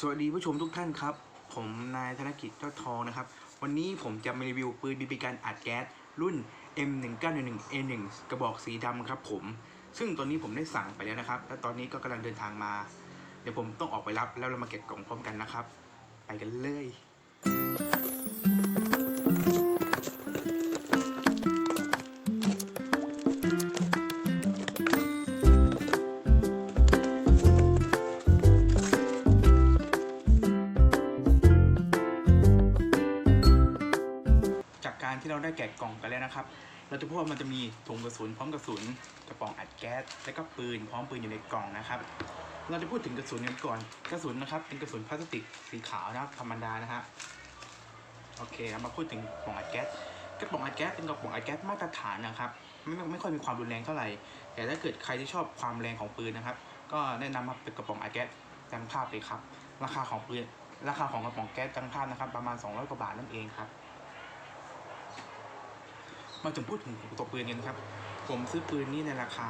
สวัสดีผู้ชมทุกท่านครับ ผมนายธนกิจเจ้าทองนะครับ วันนี้ผมจะมารีวิวปืนบีบีกันอัดแก๊สรุ่น M1911A1 กระบอกสีดำครับผม ซึ่งตอนนี้ผมได้สั่งไปแล้วนะครับ และตอนนี้ก็กำลังเดินทางมา เดี๋ยวผมต้องออกไปรับแล้วเรามาเก็บกล่องพร้อมกันนะครับ ไปกันเลย ได้แกะกล่องกันแล้วนะครับ เราจะพบว่ามันจะมีถุงกระสุนพร้อมกระสุนกระป๋องอัดแก๊สและก็ปืนพร้อมปืนอยู่ในกล่องนะครับ เราจะพูดถึงกระสุนกันก่อนกระสุนนะครับ เป็นกระสุนพลาสติกสีขาวนะครับธรรมดานะฮะโอเคเรามาพูดถึงกระป๋องอัดแก๊สกระป๋องอัดแก๊สเป็นกระป๋องอัดแก๊สมาตรฐานนะครับไม่ไม่ค่อยมีความรุนแรงเท่าไหร่ แต่ถ้าเกิดใครที่ชอบความแรงของปืนนะครับ ก็แนะนำมาเป็นกระป๋องอัดแก๊สดังภาพเลยครับ ราคาของปืนราคาของกระป๋องแก๊สดังภาพนะครับ ประมาณ 200 กว่าบาทนั่นเองครับ มาถึงพูดถึงตัวปืนกันครับ ผมซื้อปืนนี่ในราคา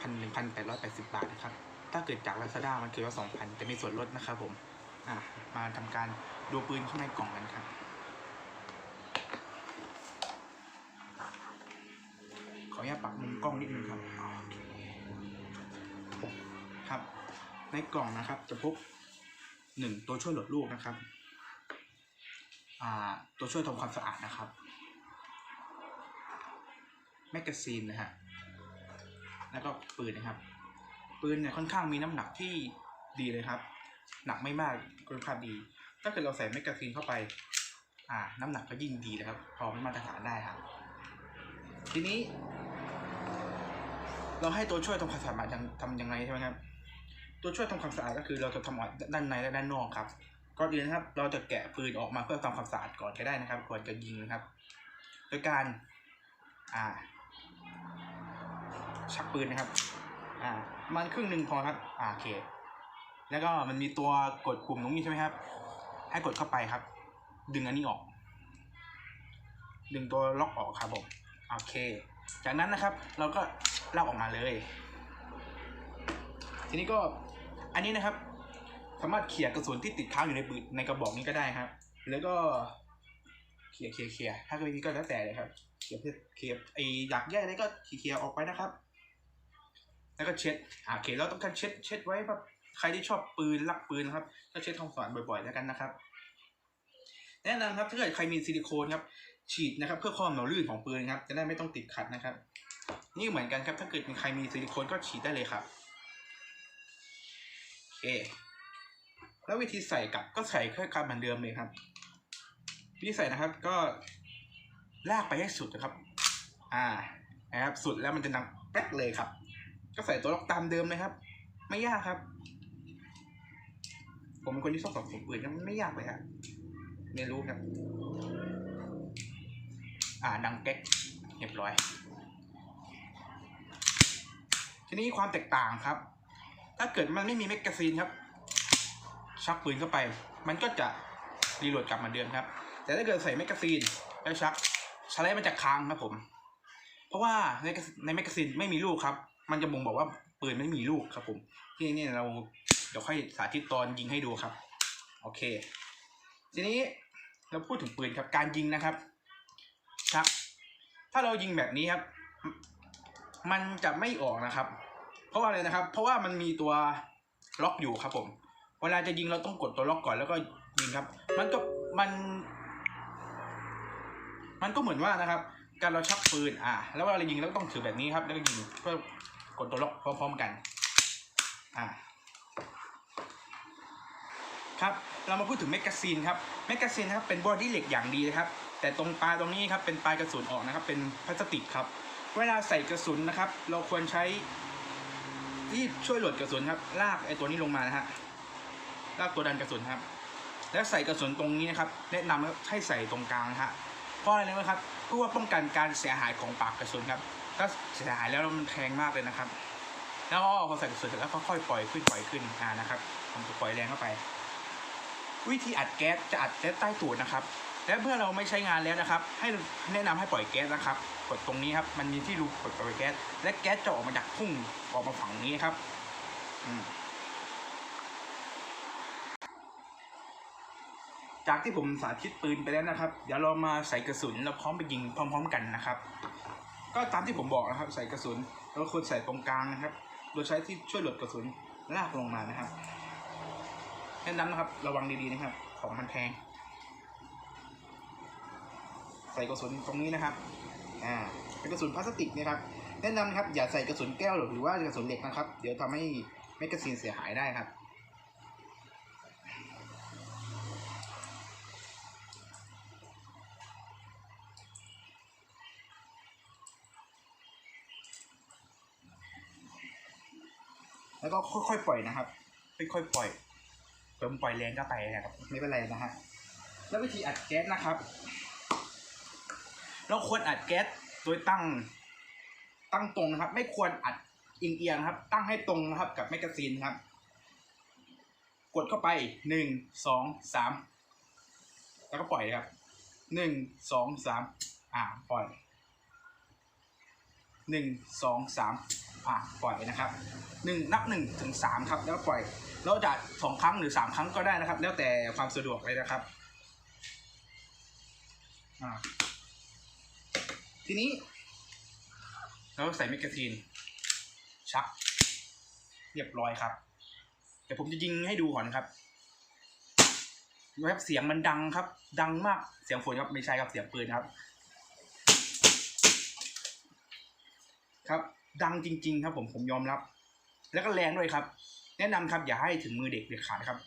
พันหนึ่งพันแปดร้อยแปดสิบบาทนะครับ ถ้าเกิดจากลาซาด้ามันคือว่าสองพันแต่มีส่วนลดนะครับผม อะมาทำการดูปืนข้างในกล่องกันครับ ขออนุญาตปรับมุมกล้องนิดนึงครับ ครับ ในกล่องนะครับจะพบหนึ่งตัวช่วยหลดลูกนะครับ อ่า ตัวช่วยทำความสะอาดนะครับ แมกกาซีนนะฮะแล้วก็ปืนนะครับ ปืนเนี่ยค่อนข้างมีน้ำหนักที่ดีเลยครับ หนักไม่มากคุณภาพดี ถ้าเกิดเราใส่แมกกาซีนเข้าไป อ่า น้ำหนักก็ยิ่งดีนะครับ พอไม่มาตรฐานได้ครับ ทีนี้ เราให้ตัวช่วยทำความสะอาดทำยังไงใช่ไหมครับ ตัวช่วยทำความสะอาดก็คือเราจะทำออกด้านในและด้านนอกครับก่อนอื่นนะครับ เราจะแกะปืนออกมาเพื่อทำความสะอาดก่อนก็ได้นะครับ ก่อนจะยิงนะครับ โดยการ อ่า ชักปืนนะครับ อ่ามันครึ่งหนึ่งพอครับอ่าโอเค แล้วก็มันมีตัวกดปุ่มตรงนี้ใช่ไหมครับ ให้กดเข้าไปครับ ดึงอันนี้ออก ดึงตัวล็อกออกครับผมโอเค จากนั้นนะครับ เราก็ลากออกมาเลย ทีนี้ก็อันนี้นะครับ สามารถเขี่ยกระสุนที่ติดค้างอยู่ในปืนในกระบอกนี้ก็ได้ครับ แล้วก็เขี่ยเขี่ยเขี่ยถ้าเกิดนี้ก็แล้วแต่เลยครับเขี่ยเพื่อเขี่ยไออยากแยกอะไรก็เขี่ยออกไปนะครับ แล้วก็เช็ดโอเคเราต้องการเช็ดเช็ดไว้แบบใครที่ชอบปืนรักปืนนะครับก็เช็ดทำความสอาดบ่อยๆแล้วกันนะครับ แนะนำครับถ้าเกิดใครมีซิลิโคนครับฉีดนะครับ เพื่อความหนาลื่นของปืนครับ จะได้ไม่ต้องติดขัดนะครับ นี่เหมือนกันครับถ้าเกิดมีใครมีซิลิโคนก็ฉีดได้เลยครับโอเคแล้ววิธีใส่กลับก็ใส่แค่กลับเหมือนเดิมเลยครับวิธีใส่นะครับก็ลากไปให้สุดนะครับ อ่านะครับสุดแล้วมันจะดังแป๊กเลยครับ ก็ใส่ตัวล็อกตามเดิมเลยครับ ไม่ยากครับ ผมเป็นคนที่ชอบสับสนปืนนะมันไม่ยากเลยครับเรียนรู้ครับ อ่าดังแก๊กเรียบร้อย ทีนี้ความแตกต่างครับ ถ้าเกิดมันไม่มีแมกกาซีนครับ ชักปืนเข้าไป มันก็จะรีโหลดกลับมาเดิมครับ แต่ถ้าเกิดใส่แมกกาซีนแล้วชักสไลด์มันจะค้างครับผม เพราะว่าในในแมกกาซีนไม่มีลูกครับ มันจะบ่งบอกว่าปืนไม่มีลูกครับผม ที่นี่เราเดี๋ยวค่อยสาธิตตอนยิงให้ดูครับ โอเค ทีนี้เราพูดถึงปืนครับการยิงนะครับชักถ้าเรายิงแบบนี้ครับ มันจะไม่ออกนะครับ เพราะว่าอะไรนะครับ เพราะว่ามันมีตัวล็อกอยู่ครับผม เวลาจะยิงเราต้องกดตัวล็อกก่อนแล้วก็ยิงครับ มันก็มัน มันก็เหมือนว่านะครับ การเราชักปืนอ่า แล้วเวลาเรายิงเราต้องถือแบบนี้ครับ แล้วก็ยิงเพื่อ กดตัวล็อกพร้อมๆกันอ่าครับเรามาพูดถึงแมกกาซีนครับแมกกาซีนนะครับเป็นบอดี้เหล็กอย่างดีนะครับ แต่ตรงปลายตรงนี้ครับเป็นปลายกระสุนออกนะครับ เป็นพลาสติกครับ เวลาใส่กระสุนนะครับ เราควรใช้ที่ช่วยโหลดกระสุนครับลากไอ้ตัวนี้ลงมานะฮะลากตัวดันกระสุนครับ แล้วใส่กระสุนตรงนี้นะครับ แนะนำให้ใส่ตรงกลางนะฮะเพราะอะไรรู้ไหมครับเพื่อว่าป้องกันการเสียหายของปากกระสุนครับ ถ้าเสียหายแล้วมันแทงมากเลยนะครับ แล้วก็พอใส่กระสุนเสร็จแล้วก็ค่อยปล่อยขึ้นปล่อยขึ้นอ่านะครับผมจะปล่อยแรงเข้าไป วิธีอัดแก๊สจะอัดแก๊สใต้ตูดนะครับ และเมื่อเราไม่ใช้งานแล้วนะครับ ให้แนะนำให้ปล่อยแก๊สนะครับ กดตรงนี้ครับ มันมีที่รูกดปล่อยแก๊สและแก๊สจะออกมาจากพุ่งออกมาฝั่งนี้ครับ อืมจากที่ผมสาธิตปืนไปแล้วนะครับ เดี๋ยวเรามาใส่กระสุนแล้วพร้อมไปยิงพร้อม ๆ กันนะครับ ก็ตามที่ผมบอกนะครับ ใส่กระสุนเราควรใส่ตรงกลางนะครับ โดยใช้ที่ช่วยหลดกระสุนลากลงมานะครับแค่นั้นนะครับระวังดีๆนะครับ ของมันแพง ใส่กระสุนตรงนี้นะครับ อ่าเป็นกระสุนพลาสติกนะครับ แนะนำนะครับอย่าใส่กระสุนแก้วหรือว่า กระสุนเหล็กนะครับ เดี๋ยวทำให้แมกกาซีนเสียหายได้ครับ แล้วก็ค่อยๆปล่อยนะครับค่อยๆปล่อยเติมปล่อยแรงก็ไปนะครับ ไม่เป็นไรนะฮะแล้ววิธีอัดแก๊สนะครับ เราควรอัดแก๊สโดยตั้งตั้งตรงนะครับ ไม่ควรอัดเอียงๆครับ ตั้งให้ตรงนะครับ กับแมกกาซีนครับ กดเข้าไปหนึ่งสองสามแล้วก็ปล่อยครับหนึ่งสองสามอ่าปล่อยหนึ่งสองสาม อ่าปล่อยนะครับหนึ่งนับหนึ่งถึงสามครับ แล้วปล่อยเราจะสองครั้งหรือสามครั้งก็ได้นะครับ แล้วแต่ความสะดวกเลยนะครับอ่าทีนี้เราใส่แมกกาซีนชัก เรียบร้อยครับเดี๋ยวผมจะยิงให้ดูก่อนครับดูครับเสียงมันดังครับ ดังมากเสียงฝนครับไม่ใช่ครับเสียงปืนครับ ครับ ดังจริง ๆ ครับ ผมผมยอมรับ แล้วก็แรงด้วยครับ แนะนำครับอย่าให้ถึงมือเด็กเด็ดขาดครับ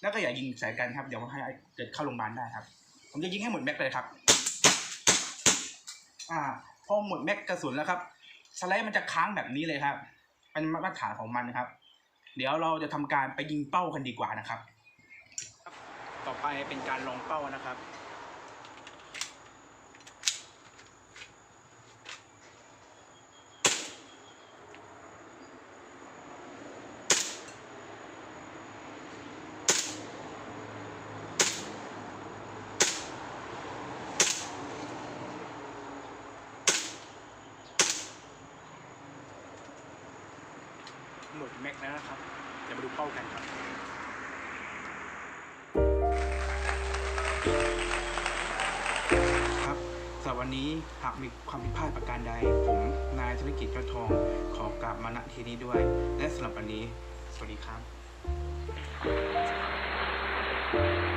แล้วก็อย่ายิงใส่กันครับเดี๋ยวให้เกิดเข้าโรงพยาบาลได้ครับ ผมจะยิงให้หมดแม็กเลยครับ อ่าพอหมดแม็กกระสุนแล้วครับ สไลด์มันจะค้างแบบนี้เลยครับเป็นมาตรฐานของมันนะครับ เดี๋ยวเราจะทำการไปยิงเป้ากันดีกว่านะครับ ต่อไปเป็นการลองเป้านะครับ แม็กแล้วนะครับ เดี๋ยวมาดูเป้ากันครับครับสำหรับวันนี้หากมีความผิดพลาดประการใด ผมนายธนกิจเจ้าทองขอกราบมาณที่นี้ด้วย และสำหรับวันนี้ สวัสดีครับ